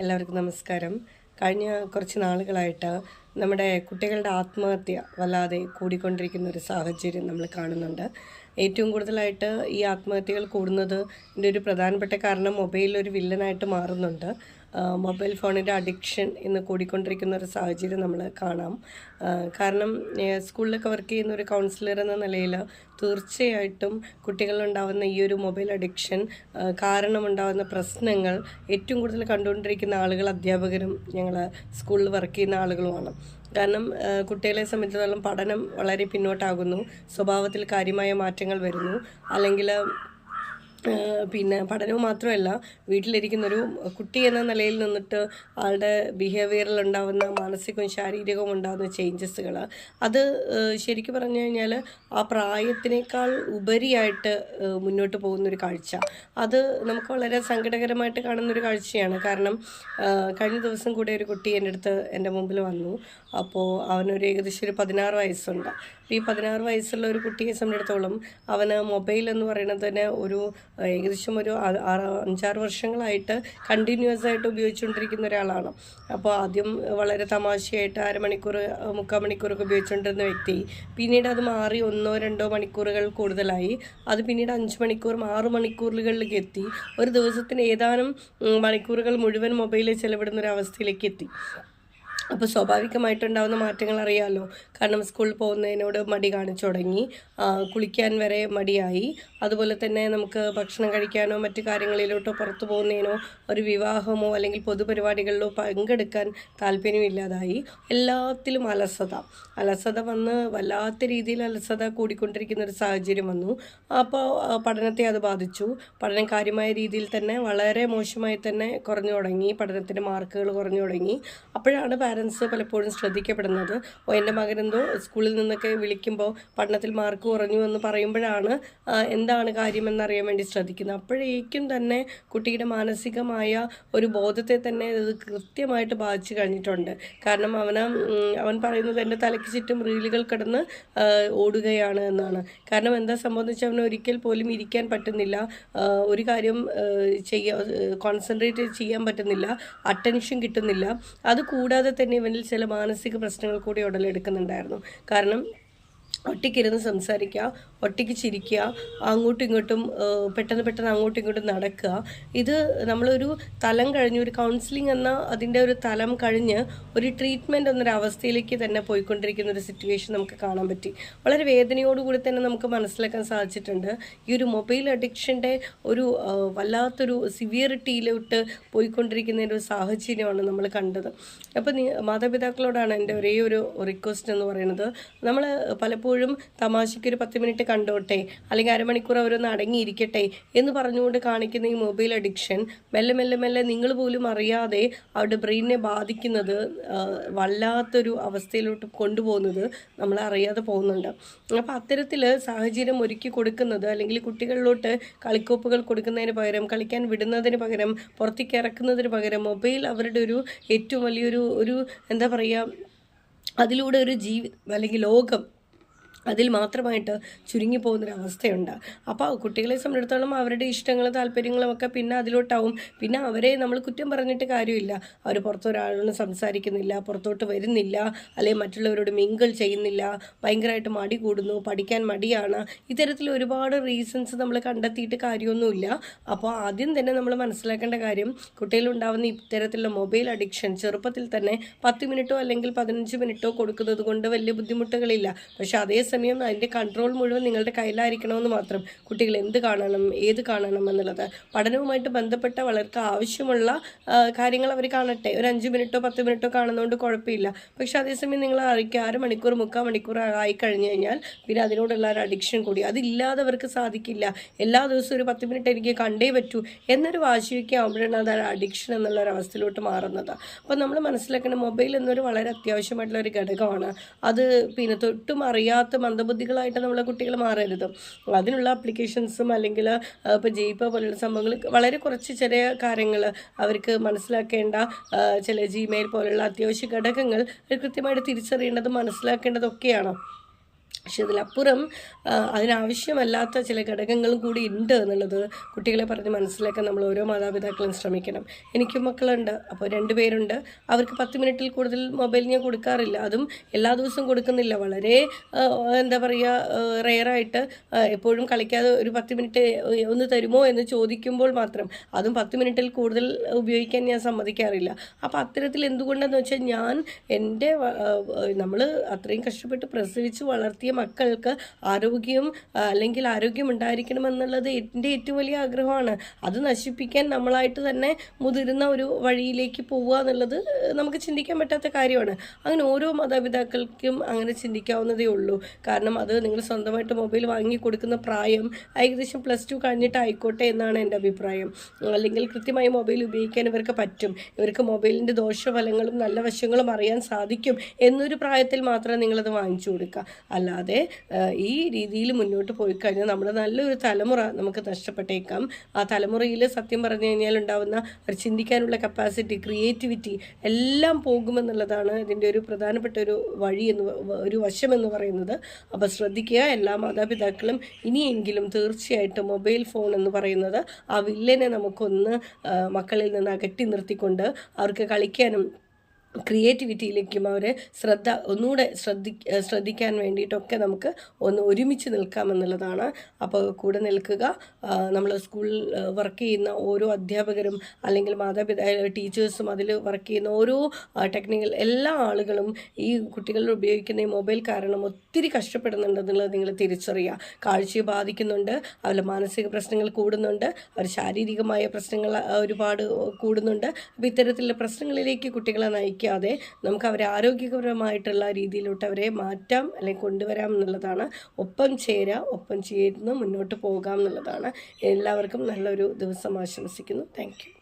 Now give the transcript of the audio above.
എല്ലാവർക്കും നമസ്കാരം. കഴിഞ്ഞ കുറച്ച് നാളുകളായിട്ട് നമ്മുടെ കുട്ടികളുടെ ആത്മഹത്യ വല്ലാതെ കൂടിക്കൊണ്ടിരിക്കുന്ന ഒരു സാഹചര്യം നമ്മൾ കാണുന്നുണ്ട്. ഏറ്റവും കൂടുതലായിട്ട് ഈ ആത്മഹത്യകൾ കൂടുന്നത് ഇതിന്റെ ഒരു പ്രധാനപ്പെട്ട കാരണം മൊബൈൽ ഒരു വില്ലനായിട്ട് മാറുന്നുണ്ട്. മൊബൈൽ ഫോണിന്റെ അഡിക്ഷൻ ഇന്ന് കൂടിക്കൊണ്ടിരിക്കുന്ന ഒരു സാഹചര്യം നമ്മൾ കാണാം. കാരണം സ്കൂളിലൊക്കെ വർക്ക് ചെയ്യുന്ന ഒരു കൗൺസിലർ എന്ന നിലയിൽ തീർച്ചയായിട്ടും കുട്ടികളിലുണ്ടാവുന്ന ഈ ഒരു മൊബൈൽ അഡിക്ഷൻ കാരണമുണ്ടാകുന്ന പ്രശ്നങ്ങൾ ഏറ്റവും കൂടുതൽ കണ്ടുകൊണ്ടിരിക്കുന്ന ആളുകൾ അധ്യാപകരും ഞങ്ങൾ സ്കൂളിൽ വർക്ക് ചെയ്യുന്ന ആളുകളുമാണ്. കാരണം കുട്ടികളെ സംബന്ധിച്ചിടത്തോളം പഠനം വളരെ പിന്നോട്ടാകുന്നു. സ്വഭാവത്തിൽ കാര്യമായ മാറ്റങ്ങൾ വരുന്നു. അല്ലെങ്കിൽ പിന്നെ പഠനവും മാത്രമല്ല വീട്ടിലിരിക്കുന്നൊരു കുട്ടി എന്ന നിലയിൽ നിന്നിട്ട് ആളുടെ ബിഹേവിയറിൽ ഉണ്ടാകുന്ന മാനസികവും ശാരീരികവും ഉണ്ടാകുന്ന ചേഞ്ചസുകൾ അത് ശരിക്കും പറഞ്ഞു കഴിഞ്ഞാൽ ആ പ്രായത്തിനേക്കാൾ ഉപരിയായിട്ട് മുന്നോട്ട് പോകുന്നൊരു കാഴ്ച. അത് നമുക്ക് വളരെ സങ്കടകരമായിട്ട് കാണുന്നൊരു കാഴ്ചയാണ്. കാരണം കഴിഞ്ഞ ദിവസം കൂടെ ഒരു കുട്ടി എന്റെ അടുത്ത് എന്റെ മുമ്പിൽ വന്നു. അപ്പോൾ അവനൊരു ഏകദേശം ഒരു പതിനാറ് വയസ്സുണ്ട്. ഈ പതിനാറ് വയസ്സുള്ള ഒരു കുട്ടിയെ സംബന്ധിച്ചിടത്തോളം അവന് മൊബൈൽ എന്ന് പറയുന്നത് തന്നെ ഒരു ഏകദേശം ഒരു ആറ് അഞ്ചാറ് വർഷങ്ങളായിട്ട് കണ്ടിന്യൂസ് ആയിട്ട് ഉപയോഗിച്ചുകൊണ്ടിരിക്കുന്ന ഒരാളാണ്. അപ്പോൾ ആദ്യം വളരെ തമാശയായിട്ട് അരമണിക്കൂർ മുക്കാൽ മണിക്കൂറൊക്കെ ഉപയോഗിച്ചുകൊണ്ടിരുന്ന വ്യക്തി. പിന്നീട് അത് മാറി ഒന്നോ രണ്ടോ മണിക്കൂറുകൾ കൂടുതലായി. അത് പിന്നീട് അഞ്ച് മണിക്കൂറും ആറ് മണിക്കൂറുകളിലേക്ക് എത്തി. ഒരു ദിവസത്തിന് ഏതാനും മണിക്കൂറുകൾ മുഴുവൻ മൊബൈലിൽ ചെലവിടുന്ന ഒരു അവസ്ഥയിലേക്ക് എത്തി. അപ്പോൾ സ്വാഭാവികമായിട്ടുണ്ടാകുന്ന മാറ്റങ്ങൾ അറിയാമല്ലോ കാരണം സ്കൂളിൽ പോകുന്നതിനോട് മടി കാണിച്ചു തുടങ്ങി. കുളിക്കാൻ വരെ മടിയായി. അതുപോലെ തന്നെ നമുക്ക് ഭക്ഷണം കഴിക്കാനോ മറ്റു കാര്യങ്ങളിലോട്ടോ പുറത്തു പോകുന്നതിനോ ഒരു വിവാഹമോ അല്ലെങ്കിൽ പൊതുപരിപാടികളിലോ പങ്കെടുക്കാൻ താല്പര്യമില്ലാതായി എല്ലാത്തിലും അലസത. അലസത വന്ന് വല്ലാത്ത രീതിയിൽ അലസത കൂടിക്കൊണ്ടിരിക്കുന്ന ഒരു സാഹചര്യം വന്നു. അപ്പോൾ പഠനത്തെ അത് ബാധിച്ചു. പഠനം കാര്യമായ രീതിയിൽ തന്നെ വളരെ മോശമായി തന്നെ കുറഞ്ഞു തുടങ്ങി. പഠനത്തിന്റെ മാർക്കുകൾ കുറഞ്ഞു തുടങ്ങി. അപ്പോഴാണ് പാരൻസ് പലപ്പോഴും ശ്രദ്ധിക്കപ്പെടുന്നത്. ഓ എന്റെ മകനെന്തോ സ്കൂളിൽ നിന്നൊക്കെ വിളിക്കുമ്പോൾ പഠനത്തിൽ മാർക്ക് കുറഞ്ഞു എന്ന് പറയുമ്പോഴാണ് എന്താണ് കാര്യമെന്നറിയാൻ വേണ്ടി ശ്രദ്ധിക്കുന്നത്. അപ്പോഴേക്കും തന്നെ കുട്ടിയുടെ മാനസികമായ ഒരു ബോധത്തെ തന്നെ ഇത് കൃത്യമായിട്ട് ബാധിച്ചു കഴിഞ്ഞിട്ടുണ്ട്. കാരണം അവന് അവൻ പറയുന്നത് എന്റെ തലയ്ക്ക് ചുറ്റും റീലുകൾ കിടന്ന് ഓടുകയാണ് എന്നാണ്. കാരണം എന്താ സംബന്ധിച്ച് അവന് ഒരിക്കൽ പോലും ഇരിക്കാൻ പറ്റുന്നില്ല. ഒരു കാര്യം ചെയ്യാൻ കോൺസെൻട്രേറ്റ് ചെയ്യാൻ പറ്റുന്നില്ല. അറ്റൻഷൻ കിട്ടുന്നില്ല. അത് കൂടാതെ തന്നെ ഇവനിൽ ചില മാനസിക പ്രശ്നങ്ങൾ കൂടി ഉടലെടുക്കുന്നുണ്ടായിരുന്നു. കാരണം ഒറ്റയ്ക്കിരുന്ന് സംസാരിക്കുക ഒറ്റയ്ക്ക് ചിരിക്കുക അങ്ങോട്ടും ഇങ്ങോട്ടും പെട്ടെന്ന് പെട്ടെന്ന് അങ്ങോട്ടും ഇങ്ങോട്ടും നടക്കുക. ഇത് നമ്മളൊരു തലം കഴിഞ്ഞ് ഒരു കൗൺസിലിംഗ് എന്ന അതിന്റെ ഒരു തലം കഴിഞ്ഞ് ഒരു ട്രീറ്റ്മെന്റ് എന്നൊരു അവസ്ഥയിലേക്ക് തന്നെ പോയിക്കൊണ്ടിരിക്കുന്ന ഒരു സിറ്റുവേഷൻ നമുക്ക് കാണാൻ പറ്റി. വളരെ വേദനയോടുകൂടി തന്നെ നമുക്ക് മനസ്സിലാക്കാൻ സാധിച്ചിട്ടുണ്ട്. ഈ ഒരു മൊബൈൽ അഡിക്ഷന്റെ ഒരു വല്ലാത്തൊരു സിവിയറിറ്റിയിലോട്ട് പോയിക്കൊണ്ടിരിക്കുന്ന ഒരു സാഹചര്യമാണ് നമ്മൾ കണ്ടത്. അപ്പോൾ മാതാപിതാക്കളോടാണ് എന്റെ ഒരേ ഒരു റിക്വസ്റ്റ് എന്ന് പറയുന്നത്. നമ്മൾ പലപ്പോഴും തമാശയ്ക്ക് ഒരു പത്ത് മിനിറ്റ് കണ്ടോട്ടെ? അല്ലെങ്കിൽ അരമണിക്കൂർ അവരൊന്ന് അടങ്ങിയിരിക്കട്ടെ? എന്ന് പറഞ്ഞുകൊണ്ട് കാണിക്കുന്ന ഈ മൊബൈൽ അഡിക്ഷൻ മെല്ലെ മെല്ലെ മെല്ലെ നിങ്ങൾ പോലും അറിയാതെ അവരുടെ ബ്രെയിനിനെ ബാധിക്കുന്നത് വല്ലാത്തൊരു അവസ്ഥയിലോട്ട് കൊണ്ടുപോകുന്നത് നമ്മൾ അറിയാതെ പോകുന്നുണ്ട്. അപ്പോൾ അത്തരത്തിൽ സാഹചര്യം ഒരുക്കി കൊടുക്കുന്നത് അല്ലെങ്കിൽ കുട്ടികളിലോട്ട് കളിക്കോപ്പുകൾ കൊടുക്കുന്നതിന് പകരം കളിക്കാൻ വിടുന്നതിന് പകരം പുറത്തേക്ക് ഇറക്കുന്നതിന് പകരം മൊബൈൽ അവരുടെ ഒരു ഏറ്റവും വലിയൊരു ഒരു എന്താ പറയുക അതിലൂടെ ഒരു ജീവി അല്ലെങ്കിൽ ലോകം അതിൽ മാത്രമായിട്ട് ചുരുങ്ങി പോകുന്നൊരവസ്ഥയുണ്ട് അപ്പോൾ കുട്ടികളെ സംബന്ധിച്ചിടത്തോളം അവരുടെ ഇഷ്ടങ്ങൾ താല്പര്യങ്ങളും ഒക്കെ പിന്നെ അതിലോട്ടാവും. പിന്നെ അവരെ നമ്മൾ കുറ്റം പറഞ്ഞിട്ട് കാര്യമില്ല. അവർ പുറത്തൊരാളോട് സംസാരിക്കുന്നില്ല പുറത്തോട്ട് വരുന്നില്ല അല്ലെങ്കിൽ മറ്റുള്ളവരോട് മിങ്കിൾ ചെയ്യുന്നില്ല ഭയങ്കരമായിട്ട് മടി കൂടുന്നു പഠിക്കാൻ മടിയാണ്. ഇത്തരത്തിൽ ഒരുപാട് റീസൺസ് നമ്മൾ കണ്ടെത്തിയിട്ട് കാര്യമൊന്നുമില്ല. അപ്പോൾ ആദ്യം തന്നെ നമ്മൾ മനസ്സിലാക്കേണ്ട കാര്യം കുട്ടികളുണ്ടാവുന്ന ഇത്തരത്തിലുള്ള മൊബൈൽ അഡിക്ഷൻ ചെറുപ്പത്തിൽ തന്നെ പത്ത് മിനിറ്റോ അല്ലെങ്കിൽ പതിനഞ്ച് മിനിറ്റോ കൊടുക്കുന്നത് കൊണ്ട് വലിയ ബുദ്ധിമുട്ടുകളില്ല. പക്ഷെ അതേസമയം അതിന്റെ കൺട്രോൾ മുഴുവൻ നിങ്ങളുടെ കയ്യിലായിരിക്കണമെന്ന് മാത്രം. കുട്ടികൾ എന്ത് കാണണം ഏത് കാണണം എന്നുള്ളത്. പഠനവുമായിട്ട് ബന്ധപ്പെട്ട വളർക്ക് ആവശ്യമുള്ള കാര്യങ്ങൾ അവർ കാണട്ടെ. ഒരു അഞ്ച് മിനിറ്റോ പത്ത് മിനിറ്റോ കാണുന്നതുകൊണ്ട് കുഴപ്പമില്ല. പക്ഷെ അതേസമയം നിങ്ങൾ അറിയിക്കുക അര മണിക്കൂർ മുക്കാൽ മണിക്കൂർ ആയി കഴിഞ്ഞു കഴിഞ്ഞാൽ പിന്നെ അതിനോടുള്ള ഒരു അഡിക്ഷൻ കൂടി. അതില്ലാതെ അവർക്ക് സാധിക്കില്ല. എല്ലാ ദിവസവും ഒരു പത്ത് മിനിറ്റ് എനിക്ക് കണ്ടേ പറ്റൂ എന്നൊരു വാശിയൊക്കെ ആകുമ്പോഴാണ് അത് അഡിക്ഷൻ എന്നുള്ള ഒരു അവസ്ഥയിലോട്ട് മാറുന്നത്. അപ്പോൾ നമ്മൾ മനസ്സിലാക്കണം മൊബൈൽ എന്നൊരു വളരെ അത്യാവശ്യമായിട്ടുള്ള ഒരു ഘടകമാണ്. അത് പിന്നെ തൊട്ടും അറിയാത്ത മന്ദബുദ്ധികളായിട്ട് നമ്മളെ കുട്ടികൾ മാറരുത്. അതിനുള്ള അപ്ലിക്കേഷൻസും അല്ലെങ്കിൽ ഇപ്പോൾ ജീപ്പ പോലുള്ള സംഭവങ്ങൾ വളരെ കുറച്ച് ചെറിയ കാര്യങ്ങൾ അവർക്ക് മനസ്സിലാക്കേണ്ട ചില ജിമെയിൽ പോലുള്ള അത്യാവശ്യ ഘടകങ്ങൾ കൃത്യമായിട്ട് തിരിച്ചറിയേണ്ടതും മനസ്സിലാക്കേണ്ടതൊക്കെയാണ് പക്ഷെ അതിലപ്പുറം അതിനാവശ്യമല്ലാത്ത ചില ഘടകങ്ങളും കൂടി ഉണ്ട് എന്നുള്ളത് കുട്ടികളെ പറഞ്ഞ് മനസ്സിലാക്കാൻ നമ്മൾ ഓരോ മാതാപിതാക്കളും ശ്രമിക്കണം. എനിക്കും മക്കളുണ്ട് അപ്പോൾ രണ്ട് പേരുണ്ട്. അവർക്ക് പത്ത് മിനിറ്റിൽ കൂടുതൽ മൊബൈൽ ഞാൻ കൊടുക്കാറില്ല. അതും എല്ലാ ദിവസവും കൊടുക്കുന്നില്ല. വളരെ എന്താ പറയുക റെയറായിട്ട് എപ്പോഴും കളിക്കാതെ ഒരു പത്ത് മിനിറ്റ് ഒന്ന് തരുമോ എന്ന് ചോദിക്കുമ്പോൾ മാത്രം അതും പത്ത് മിനിറ്റിൽ കൂടുതൽ ഉപയോഗിക്കാൻ ഞാൻ സമ്മതിക്കാറില്ല. അപ്പോൾ അത്തരത്തിൽ എന്തുകൊണ്ടെന്ന് വെച്ചാൽ ഞാൻ എന്റെ നമ്മൾ അത്രയും കഷ്ടപ്പെട്ട് പ്രസവിച്ച് വളർത്തിയ മക്കൾക്ക് ആരോഗ്യം അല്ലെങ്കിൽ ആരോഗ്യം ഉണ്ടായിരിക്കണമെന്നുള്ളത് എന്റെ ഏറ്റവും വലിയ ആഗ്രഹമാണ്. അത് നശിപ്പിക്കാൻ നമ്മളായിട്ട് തന്നെ മുതിരുന്ന ഒരു വഴിയിലേക്ക് പോവുക എന്നുള്ളത് നമുക്ക് ചിന്തിക്കാൻ പറ്റാത്ത കാര്യമാണ്. അങ്ങനെ ഓരോ മാതാപിതാക്കൾക്കും അങ്ങനെ ചിന്തിക്കാവുന്നതേ ഉള്ളൂ. കാരണം അത് നിങ്ങൾ സ്വന്തമായിട്ട് മൊബൈൽ വാങ്ങി കൊടുക്കുന്ന പ്രായം ഏകദേശം പ്ലസ് ടു കഴിഞ്ഞിട്ടായിക്കോട്ടെ എന്നാണ് എന്റെ അഭിപ്രായം. അല്ലെങ്കിൽ കൃത്യമായി മൊബൈൽ ഉപയോഗിക്കാൻ ഇവർക്ക് പറ്റും. ഇവർക്ക് മൊബൈലിന്റെ ദോഷഫലങ്ങളും നല്ല വശങ്ങളും അറിയാൻ സാധിക്കും എന്നൊരു പ്രായത്തിൽ മാത്രമേ നിങ്ങളത് വാങ്ങിച്ചു കൊടുക്കുക. അല്ലാതെ ഈ രീതിയിൽ മുന്നോട്ട് പോയി കഴിഞ്ഞാൽ നമ്മുടെ നല്ലൊരു തലമുറ നമുക്ക് നഷ്ടപ്പെട്ടേക്കാം. ആ തലമുറയിൽ സത്യം പറഞ്ഞു കഴിഞ്ഞാൽ ഉണ്ടാവുന്ന ഒരു ചിന്തിക്കാനുള്ള കപ്പാസിറ്റി ക്രിയേറ്റിവിറ്റി എല്ലാം പോകുമെന്നുള്ളതാണ് ഇതിന്റെ ഒരു പ്രധാനപ്പെട്ട ഒരു വഴി എന്ന് ഒരു വശം എന്ന് പറയുന്നത്. അപ്പോൾ ശ്രദ്ധിക്കുക എല്ലാ മാതാപിതാക്കളും ഇനിയെങ്കിലും തീർച്ചയായിട്ടും മൊബൈൽ ഫോൺ എന്ന് പറയുന്നത് ആ വില്ലനെ നമുക്കൊന്ന് മക്കളിൽ നിന്ന് അകറ്റി നിർത്തിക്കൊണ്ട് അവർക്ക് കളിക്കാനും ക്രിയേറ്റിവിറ്റിയിലേക്കും അവരെ ശ്രദ്ധ ഒന്നുകൂടെ ശ്രദ്ധി ശ്രദ്ധിക്കാൻ വേണ്ടിയിട്ടൊക്കെ നമുക്ക് ഒന്ന് ഒരുമിച്ച് നിൽക്കാമെന്നുള്ളതാണ്. അപ്പോൾ കൂടെ നിൽക്കുക നമ്മൾ സ്കൂളിൽ വർക്ക് ചെയ്യുന്ന ഓരോ അധ്യാപകരും അല്ലെങ്കിൽ മാതാപിതാ ടീച്ചേഴ്സും അതിൽ വർക്ക് ചെയ്യുന്ന ഓരോ ടെക്നിക്കൽ എല്ലാ ആളുകളും ഈ കുട്ടികൾ ഉപയോഗിക്കുന്ന ഈ മൊബൈൽ കാരണം ഒത്തിരി കഷ്ടപ്പെടുന്നുണ്ടെന്നുള്ളത് നിങ്ങൾ തിരിച്ചറിയുക. കാഴ്ചയെ ബാധിക്കുന്നുണ്ട് അവരുടെ മാനസിക പ്രശ്നങ്ങൾ കൂടുന്നുണ്ട് അവർ ശാരീരികമായ പ്രശ്നങ്ങൾ ഒരുപാട് കൂടുന്നുണ്ട്. അപ്പോൾ ഇത്തരത്തിലുള്ള പ്രശ്നങ്ങളിലേക്ക് കുട്ടികളെ നയിക്കാതെ നമുക്ക് അവരെ ആരോഗ്യകരമായിട്ടുള്ള രീതിയിലോട്ട് അവരെ മാറ്റാം അല്ലെങ്കിൽ കൊണ്ടുവരാം എന്നുള്ളതാണ്. ഒപ്പം ചേരാം ഒപ്പം ചേരുന്നു മുന്നോട്ട് പോകാം എന്നുള്ളതാണ്. എല്ലാവർക്കും നല്ലൊരു ദിവസം ആശംസിക്കുന്നു. താങ്ക്